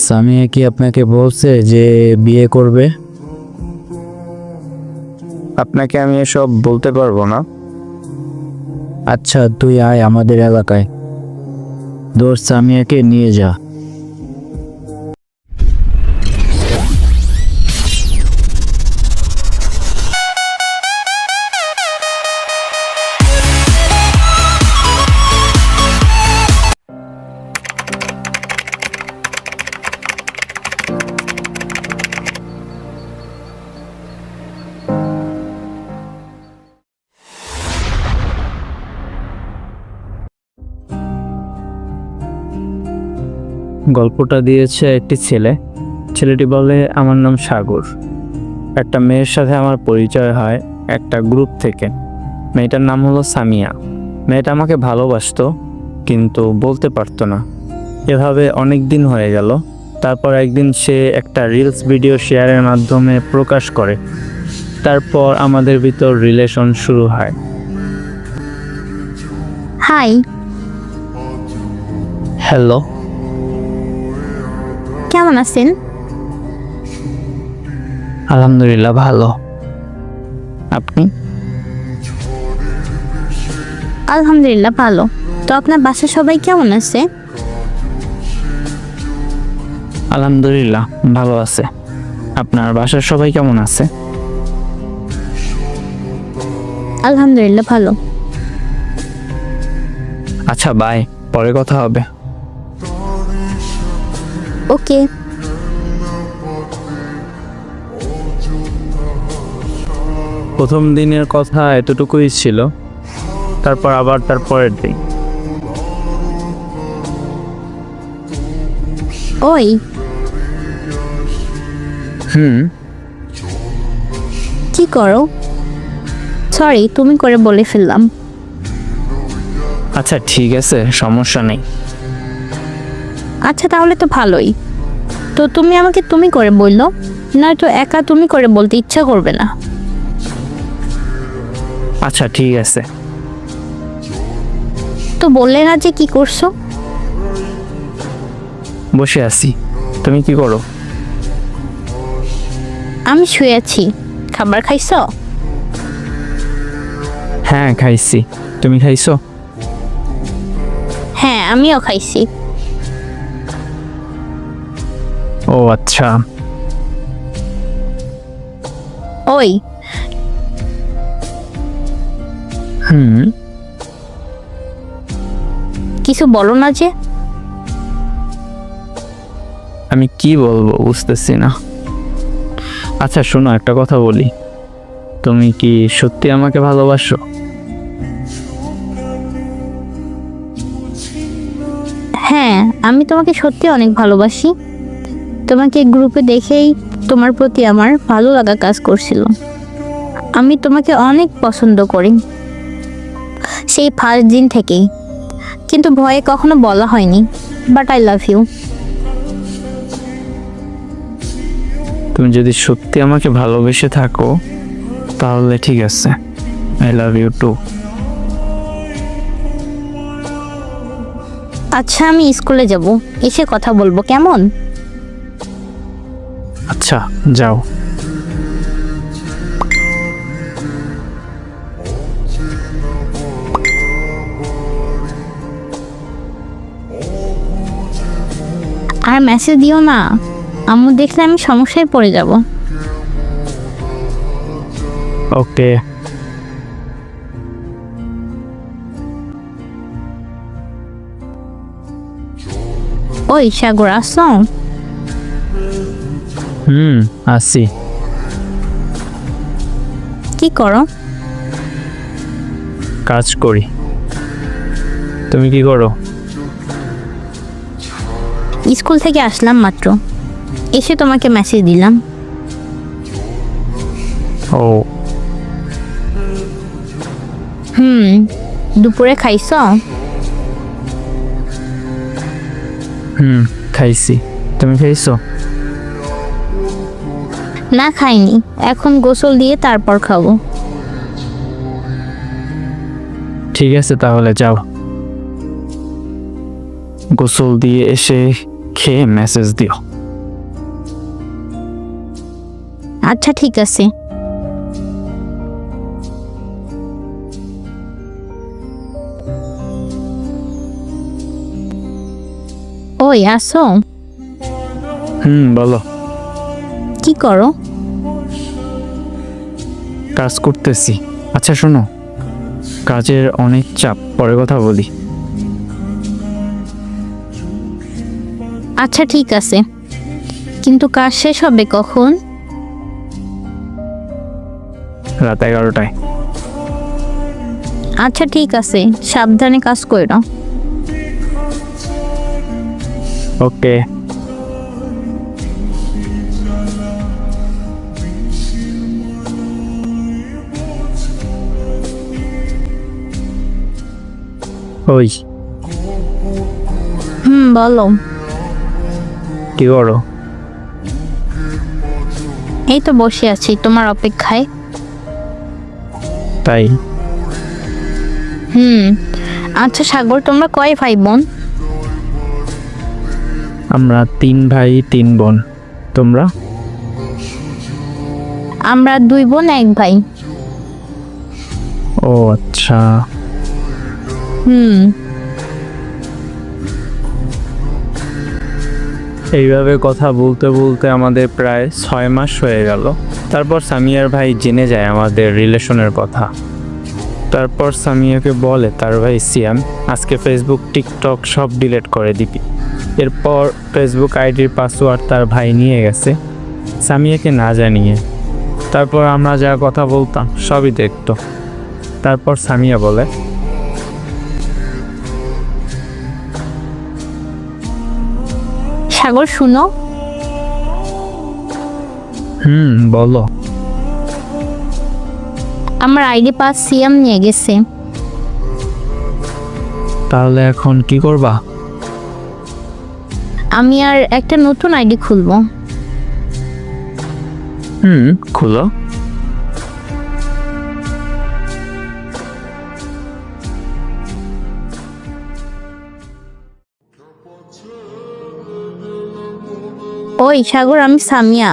সামিয়া কি আপনাকে বলছে যে বিয়ে করবে? আপনাকে আমি এসব বলতে পারব না। আচ্ছা তুই আয় আমাদের এলাকায়। দোস্ত সামিয়াকে নিয়ে যা। গল্পটা দিয়েছে একটি ছেলে। ছেলেটি বলে আমার নাম সাগর। একটা মেয়ের সাথে আমার পরিচয় হয় একটা গ্রুপ থেকে। মেয়েটার নাম হলো সামিয়া। মেয়েটা আমাকে ভালোবাসতো কিন্তু বলতে পারতো না। এভাবে অনেক দিন হয়ে গেল। তারপর একদিন সে একটা রিলস ভিডিও শেয়ারের মাধ্যমে প্রকাশ করে। তারপর আমাদের ভিতর রিলেশন শুরু হয়। হাই। হ্যালো। কেমন আছেন? আলহামদুলিল্লাহ ভালো। আপনি? আলহামদুলিল্লাহ ভালো। তো আপনার বাসার সবাই কেমন আছে? আলহামদুলিল্লাহ ভালো আছে। আপনার বাসার সবাই কেমন আছে? আলহামদুলিল্লাহ ভালো। আচ্ছা বাই পরে কথা হবে। ওকে। প্রথম দিনের কথা এতটুকুই ছিল তারপর আবার তার পরের দিন। ওই। হুম। কি করো? সরি তুমি করে বলে ফেললাম। আচ্ছা ঠিক আছে সমস্যা নেই। আচ্ছা তাহলে তো ভালোই। তো তুমি আমাকে তুমি করে বলল নয়তো একা তুমি করে বলতে ইচ্ছা করবে না। আচ্ছা ঠিক আছে। তো বললে না যে কি করছ? বসে আছি। তুমি কি করো? আমি শুয়ে আছি। খাবার খাইছো? হ্যাঁ খাইছি। তুমি খাইছো? হ্যাঁ আমিও খাইছি। ও আচ্ছা। ওই। হুম। কিছু বলো না যে। আমি কি বলব বুঝতেছি না। আচ্ছা শোনো একটা কথা বলি। তুমি কি সত্যি আমাকে ভালোবাসো? হ্যাঁ আমি তোমাকে সত্যি অনেক ভালোবাসি। তোমাকে গ্রুপে দেখেই তোমার প্রতি আমার ভালো লাগা কাজ করছিল। আমি তোমাকে অনেক পছন্দ করি। সেই ফার্স্ট দিন থেকেই। কিন্তু ভয়ে কখনো বলা হয়নি বাট আই লাভ ইউ তুমি যদি সত্যি আমাকে ভালোবেসে থাকো তাহলে ঠিক আছে। আই লাভ ইউ টু আচ্ছা আমি স্কুলে যাব। এসে কথা বলব কেমন? আচ্ছা যাও। আর মেসেজ দিও না। আম্মু দেখলে আমি সমস্যায় পড়ে যাব। ওকে। ওই সাগর আসো হুম আসি কি করো? কাজ করি। তুমি কি করো? স্কুল থেকে আসলাম মাত্র। এসে তোমাকে মেসেজ দিলাম। ও। হুম দুপুরে খাইছ? হুম খাইছি। তুমি খাইছো? না খাইনি। এখন গোসল দিয়ে তারপর খাব। ঠিক আছে তাহলে যাও। গোসল দিয়ে এসে খেয়ে মেসেজ দিও। আচ্ছা ঠিক আছে। ওই আসো। হুম বলো। কি করো? কাজ করতেছি। আচ্ছা শোনো। কাজের অনেক চাপ পরে কথা বলি। আচ্ছা ঠিক আছে। কিন্তু কাজ শেষ হবে কখন? রাত এগারোটায়। আচ্ছা ঠিক আছে। সাবধানে কাজ করো। ওকে। ওই হুম বলো। কি করো? এই তো বসে আছি তোমার অপেক্ষায়। তাই? হুম। আচ্ছা সাগর তোমরা কয় ভাই বোন? আমরা তিন ভাই তিন বোন। তোমরা? আমরা দুই বোন এক ভাই। ও আচ্ছা। হুম এইভাবে কথা বলতে বলতে আমাদের প্রায় ছয় মাস হয়ে গেল। তারপর সামিয়ার ভাই জেনে যায় আমাদের রিলেশনের কথা। তারপর সামিয়াকে বলে, তার ভাই সিয়াম, আজকে ফেসবুক টিকটক সব ডিলিট করে দিবি। এরপর ফেসবুক আইডির পাসওয়ার্ড তার ভাই নিয়ে গেছে সামিয়াকে না জানিয়ে। তারপর আমরা যা কথা বলতাম সবই দেখতো। তারপর সামিয়া বলে সাগর শুনো। হুম বলো। আমার আইডি পাস সিএম নিয়ে গেছে। তাহলে এখন কি করবা? আমি আর একটা নতুন আইডি খুলবো। হুম খুলো। ওই সাগর আমি সামিয়া।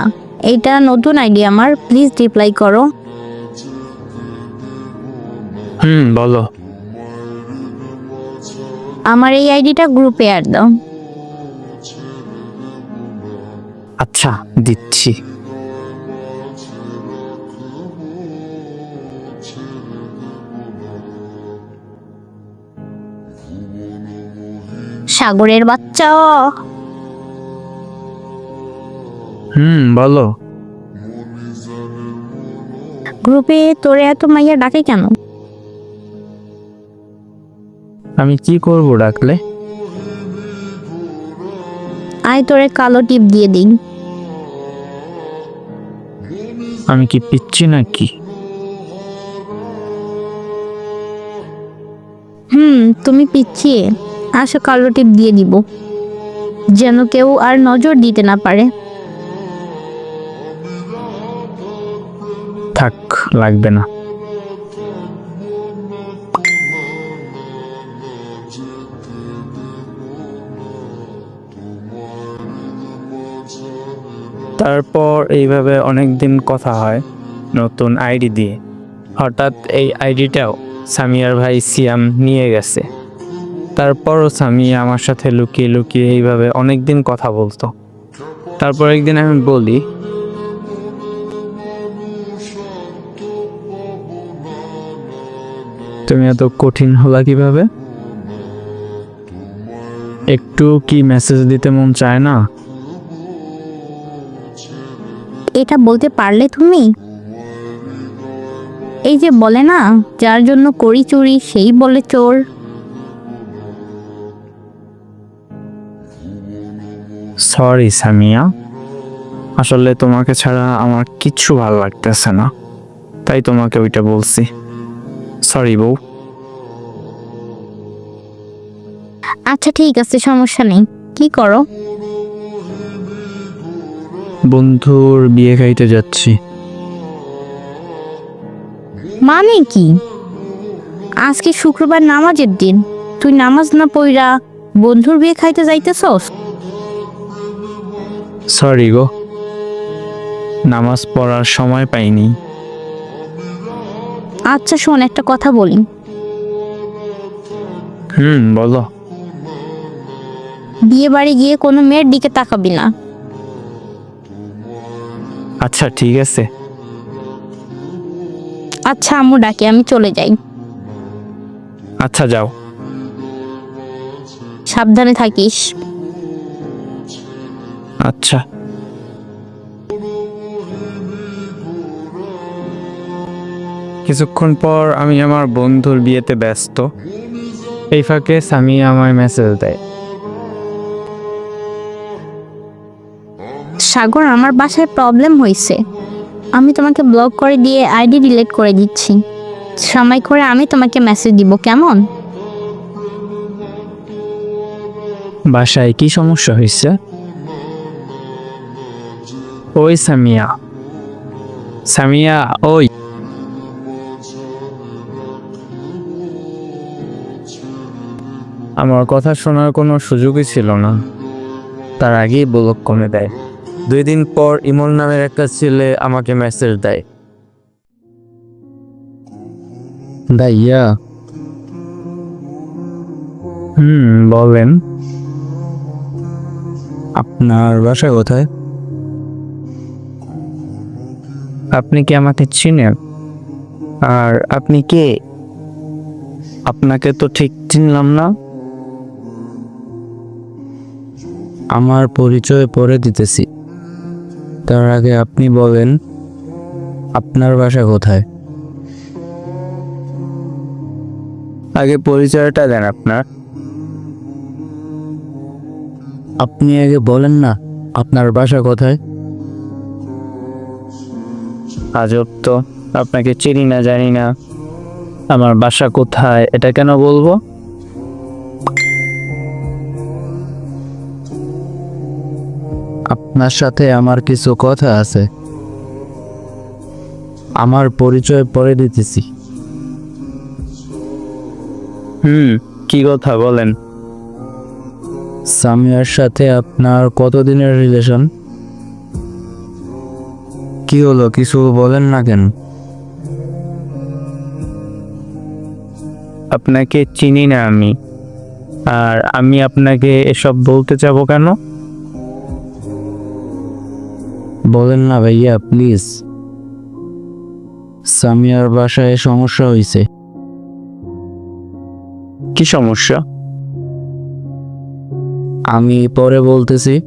এইটা নতুন আইডি আমার। প্লিজ রিপ্লাই করো। হুম বলো। আমার এই আইডিটা গ্রুপে অ্যাড দাও। আচ্ছা দিচ্ছি। সাগরের বাচ্চা। হুম বলো। গ্রুপে তোরে এত মাইয়া ডাকে কেন? আমি কি করব ডাকলে? আয় তোরে কালো টিপ দিয়ে দিই। আমি কি পিচ্ছি নাকি? হুম তুমি পিছিয়ে আসো কালো টিপ দিয়ে দিব। যেন কেউ আর নজর দিতে না পারে। লাগবে না। তারপর এইভাবে অনেক দিন কথা হয় নতুন আইডি দিয়ে। হঠাৎ এই আইডিটাও সামিয়ার ভাই সিয়াম নিয়ে গেছে। তারপরও সামিয়া আমার সাথে লুকিয়ে লুকিয়ে এইভাবে অনেক দিন কথা বলতো। তারপর একদিন আমি বলি তুমি এত কঠিন হলা কীভাবে? একটু কি মেসেজ দিতে মন চায় না? এটা বলতে পারলে তুমি? এই যে বলে না যার জন্য করি চুরি সেই বলে চোর। সরি সামিয়া। আসলে তোমাকে ছাড়া আমার কিচ্ছু ভালো লাগতেছে না। তাই তোমাকে ওইটা বলছি। সরি বউ। আচ্ছা ঠিক আছে সমস্যা নেই। কি করো? বন্ধুর বিয়ে খাইতে যাচ্ছি। মানে কি? আজকে শুক্রবার নামাজের দিন। তুই নামাজ না পইরা বন্ধুর বিয়ে খাইতে যাইতেছস? সরি গো। নামাজ পড়ার সময় পাইনি। আচ্ছা শোন একটা কথা বলি। হুম বলো। বিয়ে বাড়ি গিয়ে কোনো মেয়ের দিকে তাকাবি না। আচ্ছা ঠিক আছে। আচ্ছা আম্মু ডাকে আমি চলে যাই। আচ্ছা যাও। সাবধানে থাকিস। আচ্ছা। কিছুক্ষণ পর আমি আমার বন্ধুর বিয়েতে ব্যস্ত। এই ফাঁকে স্বামী আমায় মেসেজ দেয়। সাগর আমার বাসায় প্রবলেম হয়েছে। আমি তোমাকে ব্লক করে দিয়ে আইডি ডিলিট করে দিচ্ছি। সময় করে আমি তোমাকে মেসেজ দিব কেমন? বাসায় কি সমস্যা হয়েছে? ওই সামিয়া। সামিয়া ওই। আমার কথা শোনার কোনো সুযোগই ছিল না। তার আগেই ব্লক কমে দেয়। দুই দিন পর ইমন নামের একটা ছেলে আমাকে মেসেজ দেয়। ভাইয়া হুম বলেন। আপনার বাসা কোথায়? আপনি কি আমাকে চিনেন? আর আপনি কে? আপনাকে তো ঠিক চিনলাম না। আমার পরিচয় পরে দিতেছি। তার আগে আপনি বলেন আপনার বাসা কোথায়? আগে পরিচয়টা দেন আপনার। আপনি আগে বলেন না আপনার বাসা কোথায়? আজব তো আপনাকে চিনি না জানি না। আমার বাসা কোথায় এটা কেন বলব? আপনার সাথে আমার কিছু কথা আছে। আমার পরিচয় পরে দিতেছি। হুম কি কথা বলেন? সামিয়ার সাথে আপনার কতদিনের রিলেশন কি হলো কিছু বলেন না কেন? আপনাকে চিনি না আমি। আর আমি আপনাকে এসব বলতে যাব কেন? বলেন না ভাইয়া প্লিজ। সামিয়ার বাসায় সমস্যা হয়েছে কি সমস্যা? আমি পরে বলতেছি।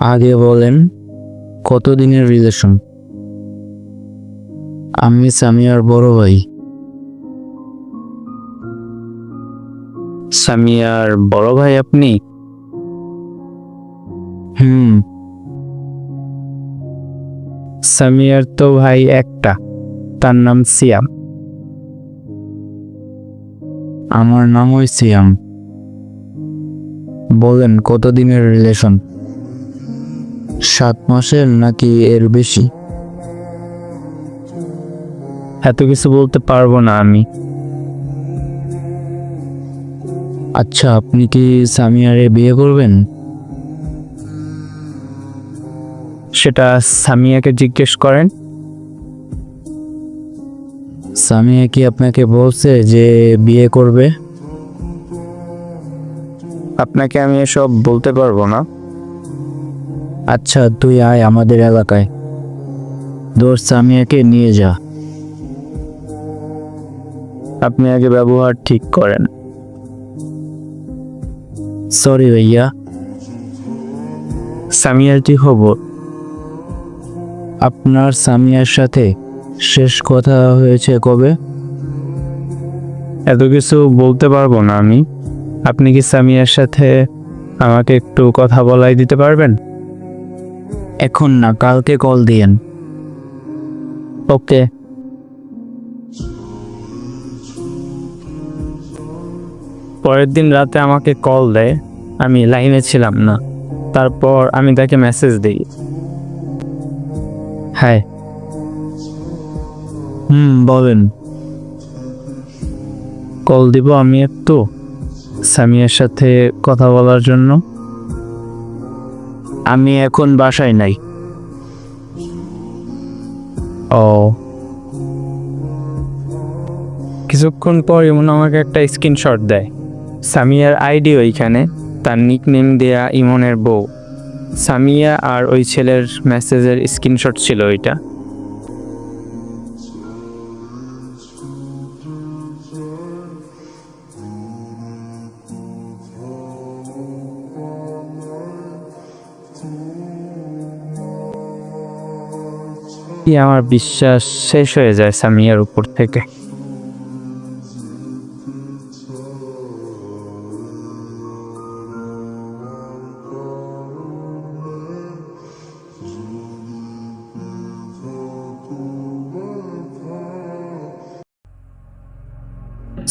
আগে বলেন কতদিনের রিলেশন আমি সামিয়ার বড় ভাই। সামিয়ার বড় ভাই আপনি? হুম। সামিয়ার তো ভাই একটা তার নাম সিয়াম। আমার নাম ওই সিয়াম। বলেন কতদিনের রিলেশন সাত মাসের নাকি এর বেশি? এত কিছু বলতে পারব না আমি। আচ্ছা আপনি কি সামিয়ারে বিয়ে করবেন? সেটা সামিয়াকে জিজ্ঞেস করেন। সামিয়া কি আপনাকে বলছে যে বিয়ে করবে? আপনাকে আমি এসব বলতে পারব না। আচ্ছা তুই আয় আমাদের এলাকায়। দোর সামিয়াকে নিয়ে যা। আপনি আগে ব্যবহার ঠিক করেন। সরি ভাইয়া। সামিয়ার কি খবর? আপনার সামিয়ার সাথে শেষ কথা হয়েছে কবে? এত কিছু বলতে পারব না আমি। আপনি কি সামিয়ার সাথে আমাকে একটু কথা বলাই দিতে পারবেন? এখন না কালকে কল দিয়েন। ওকে। পরের দিন রাতে আমাকে কল দেয় আমি লাইনে ছিলাম না। তারপর আমি তাকে মেসেজ দিই। হ্যাঁ হুম বলেন। কল দিব আমি একটু সামিয়ার সাথে কথা বলার জন্য। আমি এখন বাসায় নাই। ও। কিছুক্ষণ পর ইমন আমাকে একটা স্ক্রিনশট দেয়। সামিয়ার আইডি ওইখানে তার নিকনেম দেয়া ইমনের বউ। সামিয়া আর ওই ছেলের মেসেজের স্ক্রিনশট ছিল ওইটা। আমার বিশ্বাস শেষ হয়ে যায় সামিয়ার উপর থেকে।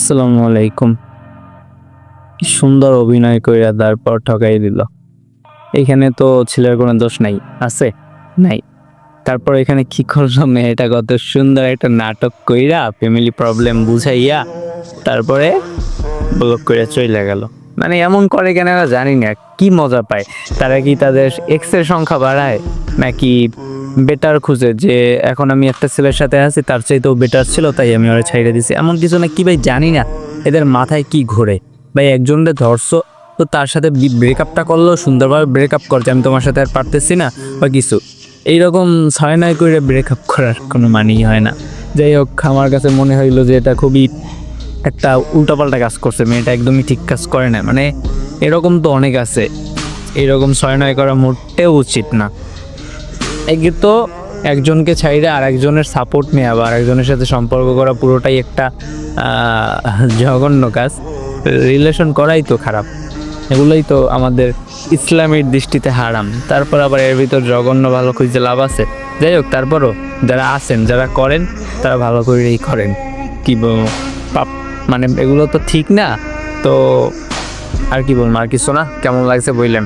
আসসালামু আলাইকুম। সুন্দর অভিনয় কইরা তারপর ঠকাই দিল। এখানে তো ছেলের কোনো দোষ নাই, আছে? নাই। তারপর এখানে কি করল মেয়েটা? কত সুন্দর একটা নাটক কইরা ফ্যামিলি প্রবলেম বুঝাইয়া তারপরে ব্লক কইরা চলে গেল। মানে এমন করে কেন জানি না, কি মজা পায়? তারা কি তাদের এক্সের সংখ্যা বাড়ায়? নাকি বেটার খুঁজে যে এখন আমি একটা ছেলের সাথে আছি, তার চাইতেও বেটার ছিল, তাই আমি ওরা ছাইড়ে দিছি। এমন কিছু না কি ভাই জানি না এদের মাথায় কি ঘোরে। ভাই একজনকে ধরছো, তো তার সাথে ব্রেকআপটা করল, সুন্দরভাবে ব্রেকআপ করছে, আমি তোমার সাথে আর পারতেছি না, বা কিছু। এইরকম নয় করে ব্রেকআপ করার কোনো মানেই হয় না। যাই হোক, আমার কাছে মনে হইল যে এটা খুবই একটা উল্টাপাল্টা কাজ করছে, মেয়েটা একদমই ঠিক কাজ করে না। মানে এরকম তো অনেক আছে, এরকম ছয় নয় করা মোটেও উচিত না। একে তো একজনকে ছাইড়ে আর একজনের সাপোর্ট নেওয়া বা আরেকজনের সাথে সম্পর্ক করা পুরোটাই একটা জঘন্য কাজ। রিলেশন করাই তো খারাপ। এগুলোই তো আমাদের ইসলামের দৃষ্টিতে হারাম। তারপর আবার এর ভিতর জঘন্য ভালো খুঁজতে লাভ আছে। যাই হোক, তারপরও যারা আছেন, যারা করেন, তারা ভালো করেই করেন। কি পাপ মানে এগুলো তো ঠিক না। তো আর কি বলব, আর কিছু না। কেমন লাগছে বললেন?